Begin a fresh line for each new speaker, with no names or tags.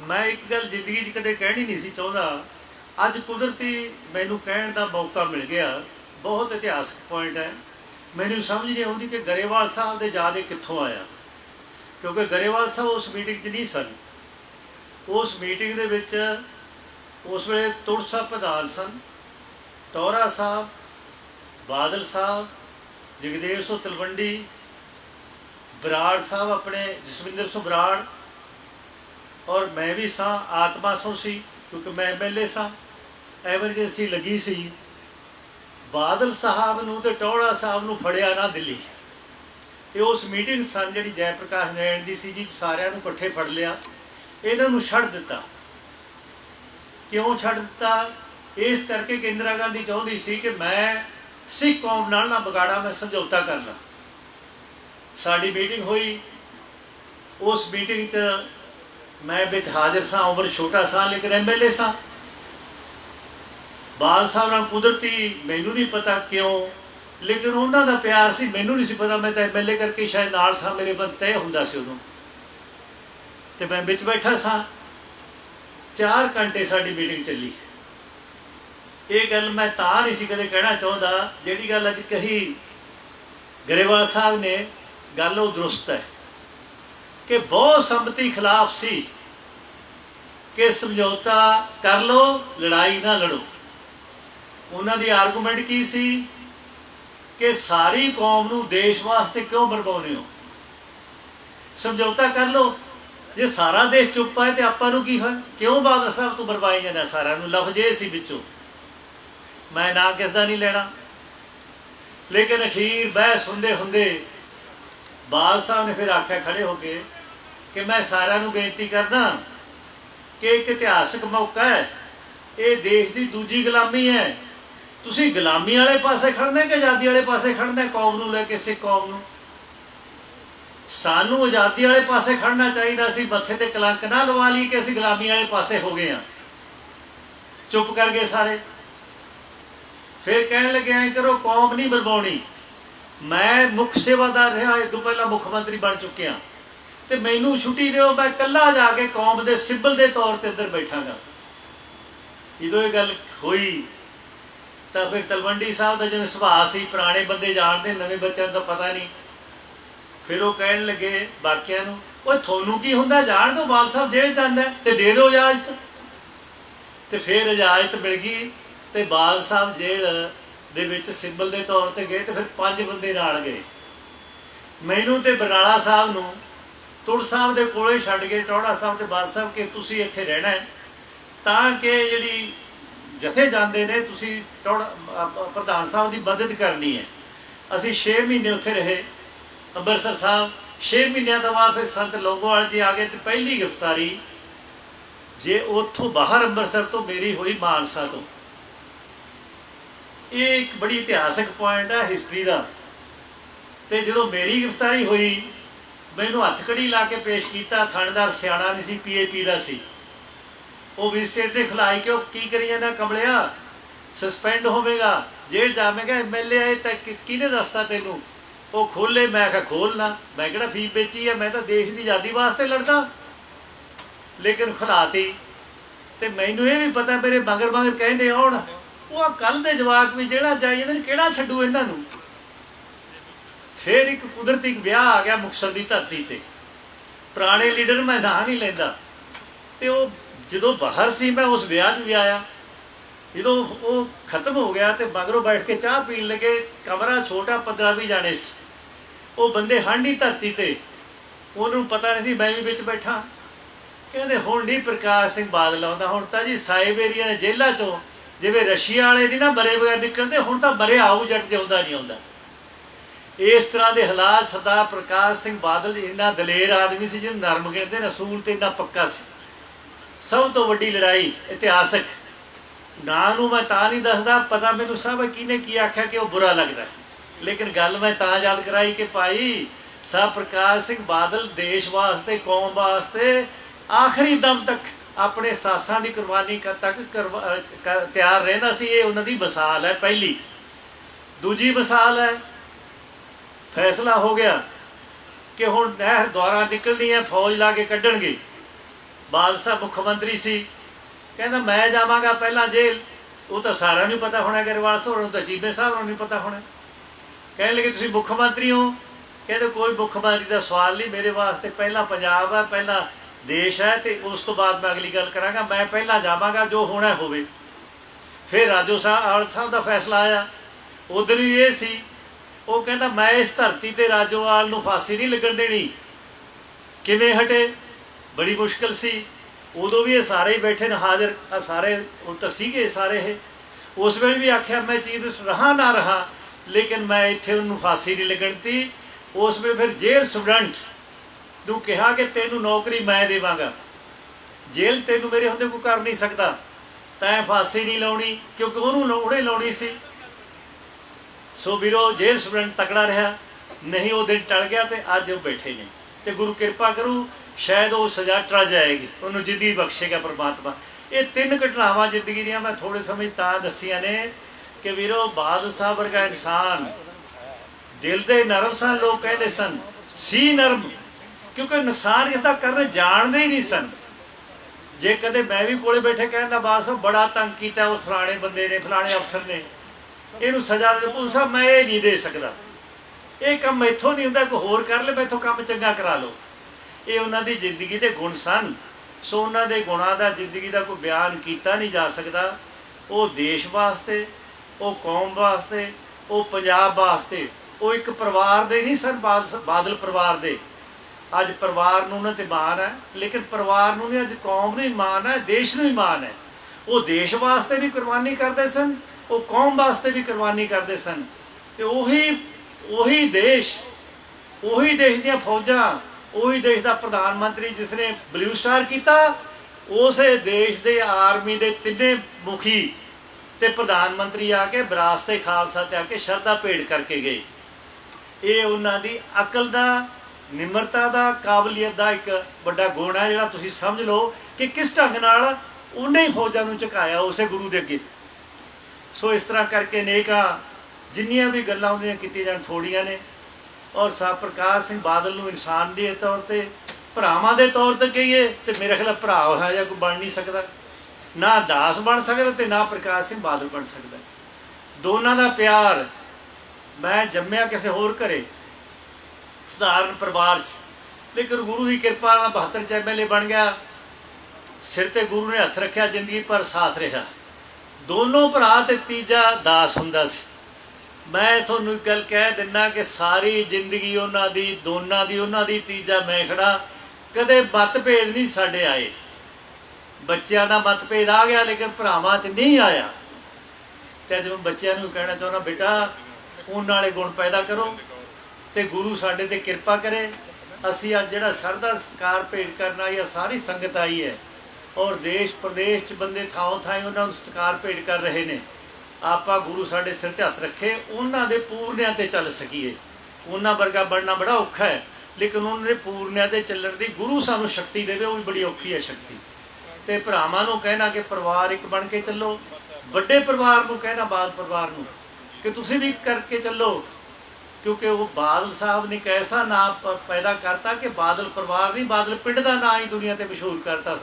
ਮੈਂ ਇੱਕ ਗੱਲ ਜ਼ਿੰਦਗੀ 'ਚ ਕਦੇ ਕਹਿਣੀ ਨਹੀਂ ਸੀ ਚਾਹੁੰਦਾ। ਅੱਜ ਕੁਦਰਤੀ ਮੈਨੂੰ ਕਹਿਣ ਦਾ ਮੌਕਾ ਮਿਲ ਗਿਆ। ਬਹੁਤ ਇਤਿਹਾਸਕ ਪੁਆਇੰਟ ਹੈ। ਮੈਨੂੰ ਸਮਝ ਨਹੀਂ ਆਉਂਦੀ ਕਿ ਗਰੇਵਾਲ ਸਾਹਿਬ ਦੇ ਯਾਦ ਇਹ ਕਿੱਥੋਂ ਆਇਆ। ਕਿਉਂਕਿ ਗਰੇਵਾਲ ਸਾਹਿਬ ਉਸ ਮੀਟਿੰਗ 'ਚ ਨਹੀਂ ਸਨ। ਉਸ ਮੀਟਿੰਗ ਦੇ ਵਿੱਚ ਉਸ ਵੇਲੇ ਤੁਰਸਾ ਪ੍ਰਧਾਨ ਸਨ। ਟੌਰਾ ਸਾਹਿਬ, ਬਾਦਲ ਸਾਹਿਬ, ਜਗਦੇਵ ਸੋ ਤਲਵੰਡੀ, ਬਰਾੜ ਸਾਹਿਬ ਆਪਣੇ ਜਸਵਿੰਦਰ ਸੋ ਬਰਾੜ ਔਰ ਮੈਂ ਵੀ ਸਾਂ, ਆਤਮਾ ਸੋ ਸੀ, ਕਿਉਂਕਿ ਮੈਂ ਐਮਐਲਏ ਸਾਂ। ਐਮਰਜੈਂਸੀ ਲੱਗੀ ਸੀ, ਬਾਦਲ ਸਾਹਿਬ ਨੂੰ ਤੇ ਟੌੜਾ ਸਾਹਿਬ ਨੂੰ ਫੜਿਆ ਨਾ ਦਿੱਲੀ। ਇਹ ਉਸ ਮੀਟਿੰਗ ਸਨ ਜਿਹੜੀ ਜੈ ਪ੍ਰਕਾਸ਼ ਨਾਰਾਇਣ ਦੀ ਸੀ ਜੀ, ਸਾਰਿਆਂ ਨੂੰ ਇਕੱਠੇ ਫੜ ਲਿਆ। ਇਹਨਾਂ ਨੂੰ ਛੱਡ ਦਿੱਤਾ। ਕਿਉਂ ਛੱਡ ਦਿੱਤਾ? ਇਸ ਕਰਕੇ ਕਿ ਇੰਦਰਾ ਗਾਂਧੀ ਚਾਹੁੰਦੀ ਸੀ ਕਿ ਮੈਂ ਸਿੱਖ ਕੌਮ ਨਾਲ ਨਾ ਬਗਾੜਾ ਮੈਂ ਸਮਝੌਤਾ ਕਰ ਲਾਂ। ਸਾਡੀ ਮੀਟਿੰਗ ਹੋਈ। ਉਸ ਮੀਟਿੰਗ 'ਚ ਮੈਂ ਵਿੱਚ ਹਾਜ਼ਰ ਸਾਂ, ਉਮਰ ਛੋਟਾ ਸਾਂ, ਲੇਕਿਨ ਐਮਐਲਏ ਸਾਂ। ਬਾਲ ਸਾਹਿਬ ਨਾਲ ਕੁਦਰਤੀ ਮੈਨੂੰ ਨਹੀਂ ਪਤਾ ਕਿਉਂ, ਲੇਕਿਨ ਉਹਨਾਂ ਦਾ ਪਿਆਰ ਸੀ, ਮੈਨੂੰ ਨਹੀਂ ਸੀ ਪਤਾ, ਮੈਂ ਤਾਂ ਐਮਐਲਏ ਕਰਕੇ ਸ਼ਾਇਦ ਨਾਲ ਸਾਂ, ਮੇਰੇ ਬੰਦ ਤੈਅ ਹੁੰਦਾ ਸੀ ਉਦੋਂ। ਤੇ ਮੈਂ ਵਿੱਚ ਬੈਠਾ ਸਾਂ। 4 ਘੰਟੇ ਸਾਡੀ ਮੀਟਿੰਗ ਚੱਲੀ। ਇਹ ਗੱਲ ਮੈਂ ਤਾਂ ਨਹੀਂ ਸੀ ਕਦੇ ਕਹਿਣਾ ਚਾਹੁੰਦਾ, ਜਿਹੜੀ ਗੱਲ ਅੱਜ ਕਹੀ ਗਰੇਵਾਲ ਸਾਹਿਬ ਨੇ, ਗੱਲ ਉਹ ਦਰੁਸਤ ਹੈ ਕਿ ਬਹੁਤ ਸੰਮਤੀ ਖਿਲਾਫ ਸੀ। ਕਿ ਸਮਝੌਤਾ ਕਰ ਲਓ, ਲੜਾਈ ਨਾ ਲੜੋ। ਉਹਨਾਂ ਦੀ ਆਰਗੂਮੈਂਟ ਕੀ ਸੀ? ਕਿ ਸਾਰੀ ਕੌਮ ਨੂੰ ਦੇਸ਼ ਵਾਸਤੇ ਕਿਉਂ ਬਰਬਾਉਂਦੇ ਹੋ? ਸਮਝੌਤਾ ਕਰ ਲਓ। ਜੇ ਸਾਰਾ ਦੇਸ਼ ਚੁੱਪ ਹੈ ਤੇ ਆਪਾਂ ਨੂੰ ਕੀ ਹੋਇਆ? ਕਿਉਂ ਬਾਦਲ ਸਾਹਿਬ ਤੋਂ ਬਰਬਾਈ ਜਾਂਦਾ? ਸਾਰਿਆਂ ਨੂੰ ਲਫ਼ਜ਼ ਇਹ ਸੀ ਵਿੱਚੋਂ, ਮੈਂ ਨਾ ਕਿਸ ਦਾ ਨਹੀਂ ਲੈਣਾ। ਲੇਕਿਨ ਅਖੀਰ ਬਹਿਸ ਹੁੰਦੇ ਹੁੰਦੇ ਬਾਦਲ ਸਾਹਿਬ ਨੇ ਫਿਰ ਆਖਿਆ ਖੜੇ ਹੋ ਕੇ ਕਿ ਮੈਂ ਸਾਰਿਆਂ ਨੂੰ ਬੇਨਤੀ ਕਰਦਾ ਕਿ ਇੱਕ ਇਤਿਹਾਸਕ ਮੌਕਾ ਹੈ। ਇਹ ਦੇਸ਼ ਦੀ ਦੂਜੀ ਗੁਲਾਮੀ ਹੈ। ਤੁਸੀਂ ਗੁਲਾਮੀ ਵਾਲੇ ਪਾਸੇ ਖੜਨਾ ਕਿ ਆਜ਼ਾਦੀ ਵਾਲੇ ਪਾਸੇ ਖੜਨਾ ਕੌਮ ਨੂੰ ਲੈ ਕੇ ਸਿੱਖ ਕੌਮ ਨੂੰ। ਸਾਨੂੰ ਆਜ਼ਾਦੀ ਵਾਲੇ ਪਾਸੇ ਖੜਨਾ ਚਾਹੀਦਾ ਸੀ। ਮੱਥੇ ਤੇ ਕਲੰਕ ਨਾ ਲਵਾ ਲਈ ਕਿ ਅਸੀਂ ਗੁਲਾਮੀ ਵਾਲੇ ਪਾਸੇ ਹੋ ਗਏ ਆ ਚੁੱਪ ਕਰ ਗਏ ਸਾਰੇ। ਫਿਰ ਕਹਿਣ ਲੱਗੇ, ਐ ਕਰੋ, ਕੌਮ ਨਹੀਂ ਬਰਬਾਉਣੀ ਮੈਂ ਮੁੱਖ ਸੇਵਾਦਾਰ ਰਿਹਾ। ਇਹ ਤੋਂ ਪਹਿਲਾਂ ਮੁੱਖ ਮੰਤਰੀ ਬਣ ਚੁੱਕਿਆ ਤੇ ਮੈਨੂੰ ਛੁੱਟੀ ਦਿਓ, ਮੈਂ ਇਕੱਲਾ ਜਾ ਕੇ ਕੌਮ ਦੇ ਸਿੰਬਲ ਦੇ ਤੌਰ ਤੇ ਅੰਦਰ ਬੈਠਾਂਗਾ। ਜਦੋਂ ਇਹ ਗੱਲ ਹੋਈ, ਤਾਂ ਫਿਰ ਤਲਵੰਡੀ ਸਾਹਿਬ ਦਾ ਜਿਵੇਂ ਸੁਭਾਅ ਸੀ, ਪੁਰਾਣੇ ਬੰਦੇ ਜਾਣਦੇ, ਨਵੇਂ ਬੱਚਿਆਂ ਨੂੰ ਪਤਾ ਨਹੀਂ। ਫਿਰ ਉਹ ਕਹਿਣ ਲੱਗੇ ਬਾਕੀਆਂ ਨੂੰ, ਓਏ, ਤੁਹਾਨੂੰ ਕੀ ਹੁੰਦਾ? ਜਾਣ ਦੋ ਬਾਲ ਸਾਹਿਬ ਜੇਲ੍ਹ ਜਾਂਦਾ ਤੇ ਦੇ ਦਿਓ ਇਜਾਜ਼ਤ। ਤੇ ਫਿਰ ਇਜਾਜ਼ਤ ਮਿਲ ਗਈ ਤੇ ਬਾਲ ਸਾਹਿਬ ਜੇਲ ਦੇ ਵਿੱਚ ਸਿੰਬਲ ਦੇ ਤੌਰ ਤੇ ਗਏ ਤੇ ਫਿਰ ਪੰਜ ਬੰਦੇ ਨਾਲ ਗਏ। ਮੈਨੂੰ ਤੇ ਬਰਨਾਲਾ ਸਾਹਿਬ ਨੂੰ ਤੁਰ ਸਾਹਿਬ ਦੇ ਕੋਲੇ ਛੱਡ ਕੇ ਟੌੜਾ ਸਾਹਿਬ ਤੇ ਬਾਲ ਸਾਹਿਬ ਕਿ ਤੁਸੀਂ ਇੱਥੇ ਰਹਿਣਾ ਹੈ, ਤਾਂ ਕਿ ਜਿਹੜੀ ਜਥੇ ਜਾਂਦੇ ਨੇ, ਤੁਸੀਂ ਟੌੜਾ ਪ੍ਰਧਾਨ ਸਾਹਿਬ ਦੀ ਮਦਦ ਕਰਨੀ ਹੈ। ਅਸੀਂ 6 ਮਹੀਨੇ ਉੱਥੇ ਰਹੇ ਅੰਮ੍ਰਿਤਸਰ ਸਾਹਿਬ। 6 ਮਹੀਨਿਆਂ ਤੋਂ ਬਾਅਦ ਫਿਰ ਸੰਤ ਲੋਗੋਵਾਲ ਜੀ ਆ ਗਏ ਤੇ ਪਹਿਲੀ ਗ੍ਰਿਫਤਾਰੀ, ਜੇ ਉੱਥੋਂ ਬਾਹਰ ਅੰਮ੍ਰਿਤਸਰ ਤੋਂ ਮੇਰੀ ਹੋਈ ਮਾਨਸਾ ਤੋਂ। ਇਹ ਇੱਕ ਬੜੀ ਇਤਿਹਾਸਕ ਪੁਆਇੰਟ ਹੈ ਹਿਸਟਰੀ ਦਾ। ਤੇ ਜਦੋਂ ਮੇਰੀ ਗ੍ਰਿਫਤਾਰੀ ਹੋਈ ਮੈਨੂੰ ਹੱਥਕੜੀ ਲਾ ਕੇ ਪੇਸ਼ ਕੀਤਾ, ਥਾਣੇਦਾਰ ਸਿਆਣਾ ਨਹੀਂ ਸੀ ਪੀਏਪੀ ਦਾ ਸੀ। ਉਹ ਵਿਜਿਸਟਰ ਨੇ ਖਿਲਾਈ ਕਿ ਉਹ ਕੀ ਕਰੀ ਜਾਂਦਾ ਕਮਲਿਆ? ਸਸਪੈਂਡ ਹੋਵੇਗਾ, ਜੇਲ੍ਹ ਜਾਵੇਗਾ ਐਮਐਲਏ ਆਏ ਤਾਂ ਕਿ- ਕਿਹਨੇ ਦੱਸਤਾ ਤੈਨੂੰ? ਉਹ ਖੋਲੇ ਮੈਂ ਕਿਹਾ ਖੋਲਣਾ ਮੈਂ ਕਿਹੜਾ ਫੀਸ ਵੇਚੀ ਹੈ ਮੈਂ ਤਾਂ ਦੇਸ਼ ਦੀ ਆਜ਼ਾਦੀ ਵਾਸਤੇ ਲੜਦਾ। ਲੇਕਿਨ ਖਲਾਤੀ। ਤੇ ਮੈਨੂੰ ਇਹ ਵੀ ਪਤਾ ਮੇਰੇ ਮਗਰ ਮਗਰ ਕਹਿੰਦੇ ਆਉਣ, ਉਹ ਕੱਲ ਦੇ ਜਵਾਕ ਵੀ ਜਿਹੜਾ ਜਾਈ, ਇਹਦੇ ਕਿਹੜਾ ਛੱਡੂ ਇਹਨਾਂ ਨੂੰ? ਫਿਰ ਇੱਕ ਕੁਦਰਤੀ ਵਿਆਹ ਆ ਗਿਆ ਮੁਕਤਸਰ ਦੀ ਧਰਤੀ ਤੇ। ਪੁਰਾਣੇ ਲੀਡਰ ਮੈਂ ਨਾਂ ਨਹੀਂ ਲੈਂਦਾ। ਤੇ ਉਹ ਜਦੋਂ ਬਾਹਰ ਸੀ, ਮੈਂ ਉਸ ਵਿਆਹ 'ਚ ਵੀ ਆਇਆ। ਜਦੋਂ ਉਹ ਖਤਮ ਹੋ ਗਿਆ ਤੇ ਮਗਰੋਂ ਬੈਠ ਕੇ ਚਾਹ ਪੀਣ ਲੱਗੇ, ਕਮਰਾ ਛੋਟਾ 15 ਵੀ ਜਾਣੇ ਸੀ। ਉਹ ਬੰਦੇ ਹਾਂਡੀ ਧਰਤੀ ਤੇ। ਉਹਨੂੰ ਪਤਾ ਨਹੀਂ ਸੀ, ਮੈਂ ਵੀ ਵਿੱਚ ਬੈਠਾ। ਕਹਿੰਦੇ, ਹੁਣ ਨਹੀਂ ਪ੍ਰਕਾਸ਼ ਸਿੰਘ ਬਾਦਲ ਆਉਂਦਾ। ਹੁਣ ਤਾਂ ਜੀ ਸਾਈਬੇਰੀਆ ਦੇ ਚੋਂ, ਜਿਵੇਂ ਰਸ਼ੀਆ ਵਾਲੇ ਨਹੀਂ ਨਾ ਬਰੇ ਬਗੈਰ ਨਿਕਲਦੇ, ਹੁਣ ਤਾਂ ਬਰੇ ਆਉ ਜੱਟ ਜਿਉਂਦਾ ਨਹੀਂ ਆਉਂਦਾ। ਇਸ ਤਰ੍ਹਾਂ ਦੇ ਹਾਲਾਤ ਸਰਦਾਰ ਪ੍ਰਕਾਸ਼ ਸਿੰਘ ਬਾਦਲ ਇੰਨਾ ਦਲੇਰ ਆਦਮੀ ਸੀ ਜਿਹਨੂੰ ਨਰਮ ਕਹਿੰਦੇ ਨੇ, ਅਸੂਲ ਤੇ ਇੰਨਾ ਪੱਕਾ ਸੀ। ਸਭ ਤੋਂ ਵੱਡੀ ਲੜਾਈ ਇਤਿਹਾਸਕ। ਨਾਂ ਨੂੰ ਮੈਂ ਤਾਂ ਨਹੀਂ ਦੱਸਦਾ, ਪਤਾ ਮੈਨੂੰ ਸਭ ਹੈ, ਕਿਹਨੇ ਕੀ ਆਖਿਆ ਕਿ ਉਹ ਬੁਰਾ ਲੱਗਦਾ ਲੇਕਿਨ ਗੱਲ ਮੈਂ ਤਾਂ ਯਾਦ ਕਰਾਈ ਕਿ ਭਾਈ ਸਾਹਿਬ ਪ੍ਰਕਾਸ਼ ਸਿੰਘ ਬਾਦਲ ਦੇਸ਼ ਵਾਸਤੇ, ਕੌਮ ਵਾਸਤੇ ਆਖਰੀ ਦਮ ਤੱਕ ਆਪਣੇ ਸਾਸਾਂ ਦੀ ਕੁਰਬਾਨੀ ਤੱਕ ਕਰਵਾ- ਕਰ- ਤਿਆਰ ਰਹਿੰਦਾ ਸੀ। ਇਹ ਉਹਨਾਂ ਦੀ ਮਿਸਾਲ ਹੈ, ਪਹਿਲੀ। ਦੂਜੀ ਮਿਸਾਲ ਹੈ ਫੈਸਲਾ ਹੋ ਗਿਆ ਕਿ ਹੁਣ ਨਹਿਰ ਦੁਆਰਾ ਨਿਕਲਣੀ ਹੈ, ਫੌਜ ਲਾ ਕੇ ਕੱਢਣਗੇ। ਬਾਦਲ ਮੁੱਖ ਮੰਤਰੀ ਸੀ। ਕਹਿੰਦਾ, ਮੈਂ ਜਾਵਾਂਗਾ ਪਹਿਲਾਂ ਜੇਲ੍ਹ। ਉਹ ਤਾਂ ਸਾਰਿਆਂ ਨੂੰ ਪਤਾ ਹੋਣਾ, ਗਰਵਾਲ ਸਾਹਿਬ ਨੂੰ ਤਾਂ ਚੀਮੇ ਸਾਹਿਬ ਨੂੰ ਨਹੀਂ ਪਤਾ ਹੋਣਾ। ਕਹਿਣ ਲੱਗੇ, ਤੁਸੀਂ ਮੁੱਖ ਮੰਤਰੀ ਹੋ? ਕਹਿੰਦੇ, ਕੋਈ ਮੁੱਖ ਮੰਤਰੀ ਦਾ ਸਵਾਲ ਨਹੀਂ, ਮੇਰੇ ਵਾਸਤੇ ਪਹਿਲਾਂ ਪੰਜਾਬ ਹੈ, ਪਹਿਲਾਂ ਦੇਸ਼ ਹੈ ਤੇ ਉਸ ਤੋਂ ਬਾਅਦ ਮੈਂ ਅਗਲੀ ਗੱਲ ਕਰਾਂਗਾ। ਮੈਂ ਪਹਿਲਾਂ ਜਾਵਾਂਗਾ, ਜੋ ਹੋਣਾ ਹੋਵੇ। ਫਿਰ ਰਾਜੋ ਸਾਹਿਬ ਆਲ ਸਾਹਿਬ ਦਾ ਫੈਸਲਾ ਆਇਆ। ਉਧਰ ਵੀ ਇਹ ਸੀ ਉਹ ਕਹਿੰਦਾ, ਮੈਂ ਇਸ ਧਰਤੀ ਤੇ ਰਾਜੋਵਾਲ ਨੂੰ ਫਾਂਸੀ ਨਹੀਂ ਲੱਗਣ ਦੇਣੀ। ਕਿਵੇਂ ਹਟੇ? ਬੜੀ ਮੁਸ਼ਕਲ ਸੀ। ਉਦੋਂ ਵੀ ਇਹ ਸਾਰੇ ਹੀ ਬੈਠੇ ਨੇ, ਹਾਜ਼ਰ ਆ ਸਾਰੇ ਉਹ ਤਾਂ ਸੀਗੇ ਸਾਰੇ ਇਹ। ਉਸ ਵੇਲੇ ਵੀ ਆਖਿਆ, ਮੈਂ ਚੀਫ ਰਹਾ ਨਾ ਰਹਾ, ਲੇਕਿਨ ਮੈਂ ਇੱਥੇ ਉਹਨੂੰ ਫਾਂਸੀ ਨਹੀਂ ਲੱਗਣ ਤੀ ਉਸ ਵੇਲੇ ਫਿਰ ਜੇਲ੍ਹ ਸਟੂਡੈਂਟ ਨੂੰ ਕਿਹਾ ਕਿ, ਤੈਨੂੰ ਨੌਕਰੀ ਮੈਂ ਦੇਵਾਂਗਾ। ਜੇਲ੍ਹ ਤੈਨੂੰ ਮੇਰੇ ਹੁੰਦੇ ਕੋਈ ਕਰ ਨਹੀਂ ਸਕਦਾ। ਤੈਂ ਫਾਂਸੀ ਨਹੀਂ ਲਾਉਣੀ, ਕਿਉਂਕਿ ਉਹਨੂੰ ਉਹਨੇ ਲਾਉਣੀ ਸੀ। ਸੋ ਵੀਰੋ, ਜੇਲ੍ਹ ਸਟੂਡੈਂਟ ਤਕੜਾ ਰਿਹਾ, ਨਹੀਂ ਉਹ ਦਿਨ ਟਲ ਗਿਆ ਤੇ ਅੱਜ ਉਹ ਬੈਠੇ ਨੇ। ਤੇ ਗੁਰੂ ਕਿਰਪਾ ਕਰੂ, ਸ਼ਾਇਦ ਉਹ ਸਜ਼ਾ ਟਲ ਜਾਏਗੀ, ਉਹਨੂੰ ਜਿੱਦੀ ਬਖਸ਼ੇਗਾ ਪ੍ਰਮਾਤਮਾ। ਇਹ ਤਿੰਨ ਘਟਨਾਵਾਂ ਜ਼ਿੰਦਗੀ ਦੀਆਂ ਮੈਂ ਥੋੜੇ ਸਮੇਂ ਤਾਂ ਦੱਸੀਆਂ ਨੇ ਕਿ ਵੀਰੋ, ਬਾਦਲ ਸਾਹਿਬ ਵਰਗਾ ਇਨਸਾਨ ਦਿਲ ਦੇ ਨਰਮ ਸਨ, ਲੋਕ ਕਹਿੰਦੇ ਸਨ, ਸੀ ਨਰਮ, ਕਿਉਂਕਿ ਨੁਕਸਾਨ ਇਸ ਦਾ ਕਰਨ ਜਾਣਦੇ ਹੀ ਨਹੀਂ ਸਨ। ਜੇ ਕਦੇ ਮੈਂ ਵੀ ਕੋਲੇ ਬੈਠੇ ਕਹਿੰਦਾ ਬਾਸ ਬੜਾ ਤੰਗ ਕੀਤਾ, ਉਹ ਫਲਾਣੇ ਬੰਦੇ ਨੇ, ਫਲਾਣੇ ਅਫਸਰ ਨੇ। ਇਹਨੂੰ ਸਜ਼ਾ ਦੇ ਪੁਲਿਸ ਸਾਹਿਬ, ਮੈਂ ਇਹ ਨਹੀਂ ਦੇ ਸਕਦਾ। ਇਹ ਕੰਮ ਇੱਥੋਂ ਨਹੀਂ ਹੁੰਦਾ, ਕੋਈ ਹੋਰ ਕਰ ਲੈ ਮੈਥੋਂ ਕੰਮ ਚੰਗਾ ਕਰਾ ਲਓ ਇਹ ਉਹਨਾਂ ਦੀ ਜ਼ਿੰਦਗੀ ਦੇ ਗੁਣ ਸਨ। ਸੋ ਉਹਨਾਂ ਦੇ ਗੁਣਾਂ ਦਾ, ਜ਼ਿੰਦਗੀ ਦਾ ਕੋਈ ਬਿਆਨ ਕੀਤਾ ਨਹੀਂ ਜਾ ਸਕਦਾ। ਉਹ ਦੇਸ਼ ਵਾਸਤੇ, ਉਹ ਕੌਮ ਵਾਸਤੇ, ਉਹ ਪੰਜਾਬ ਵਾਸਤੇ, ਉਹ ਇੱਕ ਪਰਿਵਾਰ ਦੇ ਨਹੀਂ ਸਨ ਬਾਦਲ ਬਾਦਲ ਪਰਿਵਾਰ ਦੇ। ਅੱਜ ਪਰਿਵਾਰ ਨੂੰ ਉਹਨਾਂ ਤੇ ਮਾਣ ਹੈ, ਲੇਕਿਨ ਪਰਿਵਾਰ ਨੂੰ ਨਹੀਂ ਅੱਜ ਕੌਮ ਨੂੰ ਹੀ ਮਾਣ ਹੈ, ਦੇਸ਼ ਨੂੰ ਹੀ ਮਾਣ ਹੈ। ਉਹ ਦੇਸ਼ ਵਾਸਤੇ ਵੀ ਕੁਰਬਾਨੀ ਕਰਦੇ ਸਨ ਉਹ ਕੌਮ ਵਾਸਤੇ ਵੀ ਕੁਰਬਾਨੀ ਕਰਦੇ ਸਨ। ਤੇ ਉਹੀ ਉਹੀ ਦੇਸ਼ ਉਹੀ ਦੇਸ਼ ਦੀਆਂ ਫੌਜਾਂ, ਉਹੀ ਦੇਸ਼ ਦਾ ਪ੍ਰਧਾਨ ਮੰਤਰੀ ਜਿਸ ਨੇ ਬਲੂ ਸਟਾਰ ਕੀਤਾ, ਉਸੇ ਦੇਸ਼ ਦੇ ਆਰਮੀ ਦੇ ਤਿੰਨੇ ਮੁਖੀ ਤੇ ਪ੍ਰਧਾਨ ਮੰਤਰੀ ਆ ਕੇ ਵਿਰਾਸਤੇ ਖਾਲਸਾ ਤੇ ਆ ਕੇ ਸ਼ਰਧਾ ਭੇਟ ਕਰਕੇ ਗਏ। ਇਹ ਉਹਨਾਂ ਦੀ ਅਕਲ ਦਾ, ਨਿਮਰਤਾ ਦਾ, ਕਾਬਲੀਅਤ ਦਾ ਇੱਕ ਵੱਡਾ ਗੁਣ ਹੈ ਜਿਹੜਾ ਤੁਸੀਂ ਸਮਝ ਲਓ ਕਿ ਕਿਸ ਢੰਗ ਨਾਲ ਉਹਨੇ ਹੀ ਫੌਜਾਂ ਨੂੰ ਝੁਕਾਇਆ ਉਸੇ ਗੁਰੂ ਦੇ ਅੱਗੇ। ਸੋ ਇਸ ਤਰ੍ਹਾਂ ਕਰਕੇ ਨੇਕਾਂ ਜਿੰਨੀਆਂ ਵੀ ਗੱਲਾਂ ਉਹਦੀਆਂ ਕੀਤੀਆਂ ਜਾਣ ਥੋੜੀਆਂ ਨੇ। ਔਰ ਸਾ ਪ੍ਰਕਾਸ਼ ਸਿੰਘ ਬਾਦਲ ਨੂੰ ਇਨਸਾਨ ਦੇ ਤੌਰ ਤੇ, ਭਰਾਵਾਂ ਦੇ ਤੌਰ ਤੇ ਕਹੀਏ, ਤੇ ਮੇਰੇ ਖਿਆਲ ਭਰਾ ਹੋਇਆ ਜਾਂ ਕੋਈ ਬਣ ਨਹੀਂ ਸਕਦਾ। ਨਾ ਦਾਸ ਬਣ ਸਕਦਾ ਤੇ ਨਾ ਪ੍ਰਕਾਸ਼ ਸਿੰਘ ਬਾਦਲ ਬਣ ਸਕਦਾ। ਦੋਨਾਂ ਦਾ ਪਿਆਰ ਮੈਂ ਜੰਮਿਆ ਕਿਸੇ ਹੋਰ ਘਰੇ, ਸਧਾਰਨ ਪਰਿਵਾਰ 'ਚ। ਲੇਕਿਨ ਗੁਰੂ ਦੀ ਕਿਰਪਾ ਨਾਲ 72 ਚ ਐਮਐਲਏ ਬਣ ਗਿਆ। ਸਿਰ ਤੇ ਗੁਰੂ ਨੇ ਹੱਥ ਰੱਖਿਆ ਜ਼ਿੰਦਗੀ ਪਰ ਸਾਥ ਰਿਹਾ। ਦੋਨੋਂ ਭਰਾ ਤੇ ਤੀਜਾ ਦਾਸ ਹੁੰਦਾ ਸੀ। ਮੈਂ ਤੁਹਾਨੂੰ ਇੱਕ ਗੱਲ ਕਹਿ ਦਿੰਨਾ ਕਿ ਸਾਰੀ ਜ਼ਿੰਦਗੀ ਉਹਨਾਂ ਦੀ, ਦੋਨਾਂ ਦੀ, ਉਹਨਾਂ ਦੀ ਤੀਜਾ ਮੈਂ ਖੜਾ। ਕਦੇ ਮਤਭੇਦ ਨਹੀਂ ਸਾਡੇ ਆਏ। ਬੱਚਿਆਂ ਦਾ ਮਤਭੇਦ ਆ ਗਿਆ, ਲੇਕਿਨ ਭਰਾਵਾਂ 'ਚ ਨਹੀਂ ਆਇਆ। ਤੇ ਅੱਜ ਮੈਂ ਬੱਚਿਆਂ ਨੂੰ ਕਹਿਣਾ ਚਾਹੁੰਦਾ, ਬੇਟਾ ਉਹਨਾਂ ਵਾਲੇ ਗੁਣ ਪੈਦਾ ਕਰੋ ਤੇ ਗੁਰੂ ਸਾਡੇ ਤੇ ਕਿਰਪਾ ਕਰੇ। ਅਸੀਂ ਅੱਜ ਜਿਹੜਾ ਸਰਦਾ ਸਤਿਕਾਰ ਭੇਟ ਕਰਨ ਆਈ ਆ, ਸਾਰੀ ਸੰਗਤ ਆਈ ਹੈ। ਔਰ ਦੇਸ਼ ਪ੍ਰਦੇਸ਼ ਚ ਬੰਦੇ ਥਾਂ ਥਾਂ ਉਹਨਾਂ ਨੂੰ ਸਤਿਕਾਰ ਭੇਟ ਕਰ ਰਹੇ ਨੇ। ਆਪਾਂ ਗੁਰੂ ਸਾਡੇ ਸਿਰ ਤੇ ਹੱਥ ਰੱਖੇ, ਉਹਨਾਂ ਦੇ ਪੂਰਨਿਆਂ ਤੇ ਚੱਲ ਸਕੀਏ। ਉਹਨਾਂ ਵਰਗਾ ਬਣਨਾ ਬੜਾ ਔਖਾ ਹੈ, ਲੇਕਿਨ ਉਹਨਾਂ ਦੇ ਪੂਰਨਿਆਂ ਤੇ ਚੱਲਣ ਦੀ ਗੁਰੂ ਸਾਨੂੰ ਸ਼ਕਤੀ ਦੇਵੇ, ਉਹ ਵੀ ਬੜੀ ਔਖੀ ਹੈ ਸ਼ਕਤੀ। ਤੇ ਭਰਾਵਾਂ ਨੂੰ ਕਹਿਣਾ ਕਿ ਪਰਿਵਾਰ ਇੱਕ ਬਣ ਕੇ ਚੱਲੋ, ਵੱਡੇ ਪਰਿਵਾਰ ਨੂੰ ਕਹਿਣਾ ਬਾਦ ਪਰਿਵਾਰ ਨੂੰ, ਕਿ ਤੁਸੀਂ ਵੀ ਕਰਕੇ ਚੱਲੋ। ਕਿਉਂਕਿ ਉਹ ਬਾਦਲ ਸਾਹਿਬ ਨੇ ਇੱਕ ਐਸਾ ਨਾਮ ਪੈਦਾ ਕਰਤਾ ਕਿ ਬਾਦਲ ਪਰਿਵਾਰ ਨਹੀਂ, ਬਾਦਲ ਪਿੰਡ ਦਾ ਨਾਂ ਹੀ ਦੁਨੀਆ ਤੇ ਮਸ਼ਹੂਰ ਕਰਤਾ